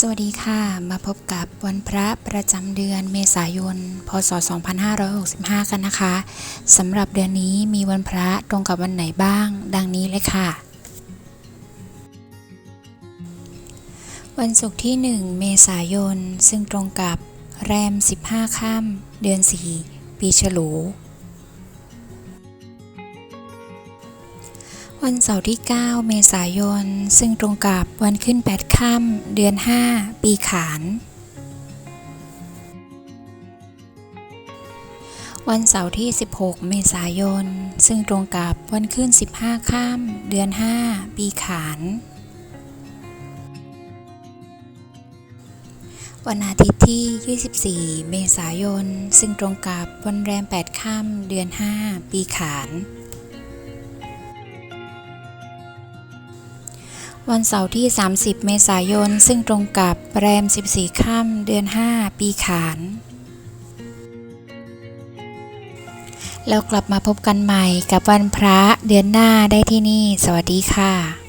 สวัสดีค่ะ มาพบกับวันพระประจำเดือนเมษายน พศ 2565 กันนะคะสำหรับเดือนนี้มีวันพระตรงกับวันไหนบ้าง ดังนี้เลยค่ะ วันศุกร์ที่ 1 เมษายน ซึ่งตรงกับแรม 15 ค่ำเดือน 4 ปีฉลู วันเสาร์ที่ 9 เมษายน ซึ่งตรงกับวันขึ้น 8 ค่ำเดือน 5 ปีขาน วันเสาร์ที่ 16 เมษายน ซึ่งตรงกับวันขึ้น 15 ค่ำเดือน 5 ปีขาน วันอาทิตย์ที่ 24 เมษายน ซึ่งตรงกับวันแรม 8 ค่ำเดือน 5 ปีขาน วันเสาร์ที่ 30 เมษายน ซึ่งตรงกับแรม 14 ค่ำเดือน 5 ปีขานแล้วกลับมาพบกันใหม่กับวันพระเดือนหน้าได้ที่นี่ สวัสดีค่ะ